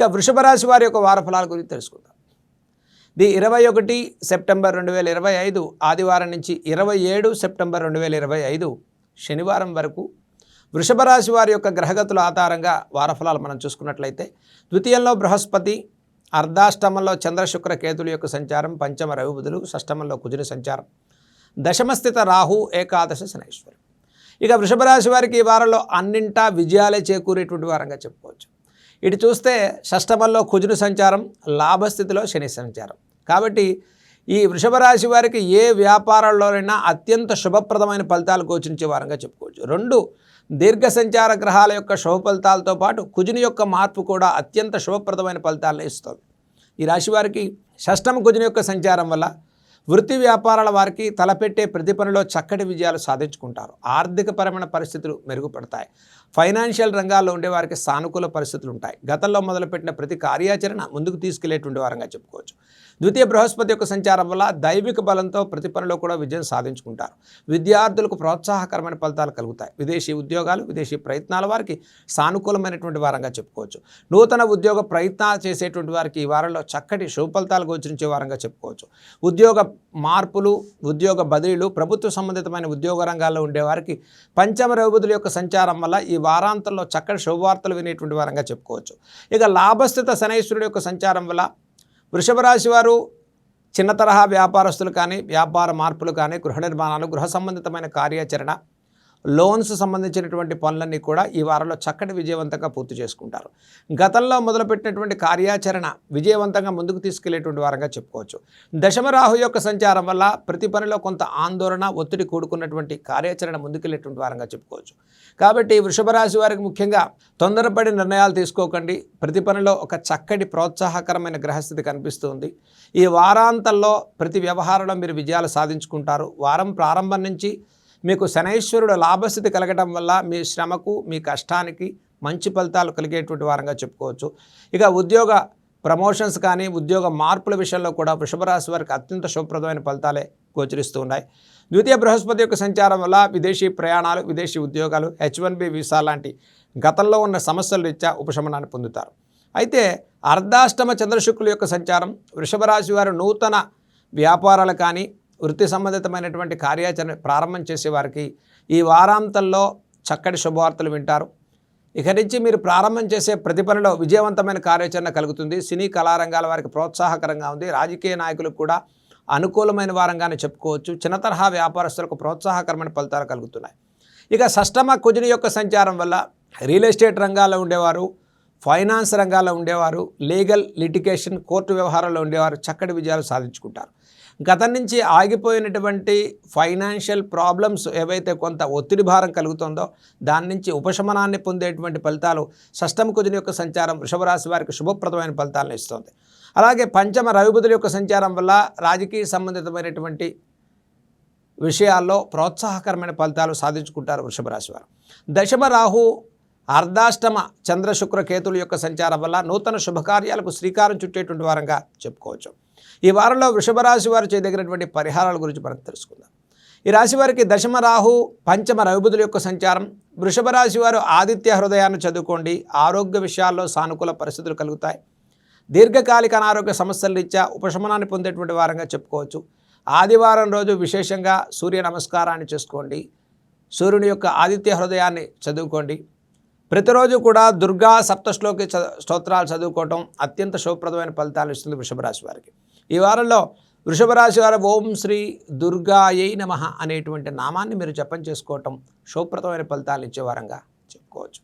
ఇక వృషభ రాశి వారి యొక్క వార ఫలాల గురించి తెలుసుకుందాం. ది ఇరవై ఒకటి సెప్టెంబర్ రెండు వేల ఇరవై ఐదు ఆదివారం నుంచి ఇరవై ఏడు సెప్టెంబర్ రెండు వేల ఇరవై ఐదు శనివారం వరకు వృషభ రాశి వారి యొక్క గ్రహగతుల ఆధారంగా వారఫలాలు మనం చూసుకున్నట్లయితే ద్వితీయంలో బృహస్పతి అర్ధాష్టమంలో చంద్రశుక్ర కేతుల యొక్క సంచారం పంచమ రవిబుధులు షష్టమంలో కుజుని సంచారం దశమస్థిత రాహు ఏకాదశ శనైశ్వరు ఇక వృషభ రాశి వారికి ఈ వారంలో అన్నింటా విజయాలే చేకూరేటువంటి వారంగా చెప్పుకోవచ్చు. ఇటు చూస్తే షష్టమంలో కుజుని సంచారం లాభస్థితిలో శని సంచారం. కాబట్టి ఈ వృషభ రాశి వారికి ఏ వ్యాపారాల్లోనైనా అత్యంత శుభప్రదమైన ఫలితాలు గోచించే వారంగా చెప్పుకోవచ్చు. రెండు దీర్ఘ సంచార గ్రహాల యొక్క శుభ ఫలితాలతో పాటు కుజుని యొక్క మార్పు కూడా అత్యంత శుభప్రదమైన ఫలితాలను ఇస్తుంది. ఈ రాశి వారికి షష్టమ కుజుని యొక్క సంచారం వల్ల వృత్తి వ్యాపారాల వారికి తలపెట్టే ప్రతి పనిలో చక్కటి విజయాలు సాధించుకుంటారు. ఆర్థికపరమైన పరిస్థితులు మెరుగుపడతాయి. ఫైనాన్షియల్ రంగాల్లో ఉండే వారికి సానుకూల పరిస్థితులు ఉంటాయి. గతంలో మొదలుపెట్టిన ప్రతి కార్యాచరణ ముందుకు తీసుకెళ్ళేటువంటి వారంగా చెప్పుకోవచ్చు. ద్వితీయ బృహస్పతి యొక్క సంచారం వల్ల దైవిక బలంతో ప్రతి పనిలో కూడా విజయం సాధించుకుంటారు. విద్యార్థులకు ప్రోత్సాహకరమైన ఫలితాలు కలుగుతాయి. విదేశీ ఉద్యోగాలు విదేశీ ప్రయత్నాల వారికి సానుకూలమైనటువంటి వారంగా చెప్పుకోవచ్చు. నూతన ఉద్యోగ ప్రయత్నాలు చేసేటువంటి వారికి ఈ వారంలో చక్కటి శుభ ఫలితాలు గోచరించే వారంగా చెప్పుకోవచ్చు. ఉద్యోగ మార్పులు ఉద్యోగ బదిలీలు ప్రభుత్వ సంబంధితమైన ఉద్యోగ రంగాల్లో ఉండేవారికి పంచమ రవిబుధుల యొక్క సంచారం వల్ల ఈ వారాంతంలో చక్కటి శుభవార్తలు వినేటువంటి వారంగా చెప్పుకోవచ్చు. ఇక లాభస్థిత శనైశ్వరుడు యొక్క సంచారం వల్ల వృషభ రాశి వారు చిన్న తరహా వ్యాపారస్తులు కానీ వ్యాపార మార్పులు కానీ గృహ నిర్మాణాలు గృహ సంబంధితమైన కార్యాచరణ లోన్స్ సంబంధించినటువంటి పనులన్నీ కూడా ఈ వారంలో చక్కటి విజయవంతంగా పూర్తి చేసుకుంటారు. గతంలో మొదలుపెట్టినటువంటి కార్యాచరణ విజయవంతంగా ముందుకు తీసుకెళ్ళేటువంటి వారంగా చెప్పుకోవచ్చు. దశమరాహు యొక్క సంచారం వల్ల ప్రతి పనిలో కొంత ఆందోళన ఒత్తిడి కూడుకున్నటువంటి కార్యాచరణ ముందుకెళ్ళేటువంటి వారంగా చెప్పుకోవచ్చు. కాబట్టి వృషభ రాశి వారికి ముఖ్యంగా తొందరపడి నిర్ణయాలు తీసుకోకండి. ప్రతి పనిలో ఒక చక్కటి ప్రోత్సాహకరమైన గ్రహస్థితి కనిపిస్తుంది. ఈ వారాంతంలో ప్రతి వ్యవహారంలో మీరు విజయాలు సాధించుకుంటారు. వారం ప్రారంభం నుంచి మీకు శనైశ్వరుడు లాభస్థితి కలగటం వల్ల మీ శ్రమకు మీ కష్టానికి మంచి ఫలితాలు కలిగేటువంటి వారంగా చెప్పుకోవచ్చు. ఇక ఉద్యోగ ప్రమోషన్స్ కానీ ఉద్యోగ మార్పుల విషయంలో కూడా వృషభరాశి వారికి అత్యంత శుభప్రదమైన ఫలితాలే గోచరిస్తూ ఉన్నాయి. ద్వితీయ బృహస్పతి యొక్క సంచారం వల్ల విదేశీ ప్రయాణాలు విదేశీ ఉద్యోగాలు హెచ్ వన్ బి వీసా లాంటి గతంలో ఉన్న సమస్యల రీత్యా ఉపశమనాన్ని పొందుతారు. అయితే అర్ధాష్టమ చంద్రశుక్రుల యొక్క సంచారం వృషభరాశి వారు నూతన వ్యాపారాలు కానీ వృత్తి సంబంధితమైనటువంటి కార్యాచరణ ప్రారంభం చేసేవారికి ఈ వారాంతంలో చక్కటి శుభవార్తలు వింటారు. ఇక నుంచి మీరు ప్రారంభం చేసే ప్రతి పనిలో విజయవంతమైన కార్యాచరణ కలుగుతుంది. సినీ కళారంగాల వారికి ప్రోత్సాహకరంగా ఉంది. రాజకీయ నాయకులకు కూడా అనుకూలమైన వారంగానే చెప్పుకోవచ్చు. చిన్న తరహా వ్యాపారస్తులకు ప్రోత్సాహకరమైన ఫలితాలు కలుగుతున్నాయి. ఇక సష్టమ కుజుని యొక్క సంచారం వల్ల రియల్ ఎస్టేట్ రంగాల్లో ఉండేవారు ఫైనాన్స్ రంగాల్లో ఉండేవారు లీగల్ లిటిగేషన్ కోర్టు వ్యవహారాల్లో ఉండేవారు చక్కటి విజయాలు సాధించుకుంటారు. గతం నుంచి ఆగిపోయినటువంటి ఫైనాన్షియల్ ప్రాబ్లమ్స్ ఏవైతే కొంత ఒత్తిడి భారం కలుగుతుందో దాని నుంచి ఉపశమనాన్ని పొందేటువంటి ఫలితాలు షష్టమ కుజుని యొక్క సంచారం వృషభరాశి వారికి శుభప్రదమైన ఫలితాలను ఇస్తుంది. అలాగే పంచమ రవిబుధుల యొక్క సంచారం వల్ల రాజకీయ సంబంధితమైనటువంటి విషయాల్లో ప్రోత్సాహకరమైన ఫలితాలు సాధించుకుంటారు వృషభరాశి వారు. దశమ రాహు అర్ధాష్టమ చంద్ర శుక్ర కేతుల యొక్క సంచారం వల్ల నూతన శుభకార్యాలకు శ్రీకారం చుట్టేటువంటి వారంగా చెప్పుకోవచ్చు. ఈ వారంలో వృషభ రాశి వారు చేయదగినటువంటి పరిహారాల గురించి మనం తెలుసుకుందాం. ఈ రాశి వారికి దశమ రాహు పంచమ రవిబుధుల యొక్క సంచారం. వృషభ రాశి వారు ఆదిత్య హృదయాన్ని చదువుకోండి. ఆరోగ్య విషయాల్లో సానుకూల పరిస్థితులు కలుగుతాయి. దీర్ఘకాలిక అనారోగ్య సమస్యల రీత్యా ఉపశమనాన్ని పొందేటువంటి వారంగా చెప్పుకోవచ్చు. ఆదివారం రోజు విశేషంగా సూర్య నమస్కారాన్ని చేసుకోండి. సూర్యుని యొక్క ఆదిత్య హృదయాన్ని చదువుకోండి. ప్రతిరోజు కూడా దుర్గా సప్తశ్లోకి చ స్తోత్రాలు చదువుకోవటం అత్యంత శుభప్రదమైన ఫలితాలు ఇస్తుంది వృషభ రాశి వారికి. ఈ వారంలో వృషభ రాశి వారు ఓం శ్రీ దుర్గాయై నమ అనేటువంటి నామాన్ని మీరు జపం చేసుకోవటం శుభప్రదమైన ఫలితాలు ఇచ్చే వారంగా చెప్పుకోవచ్చు.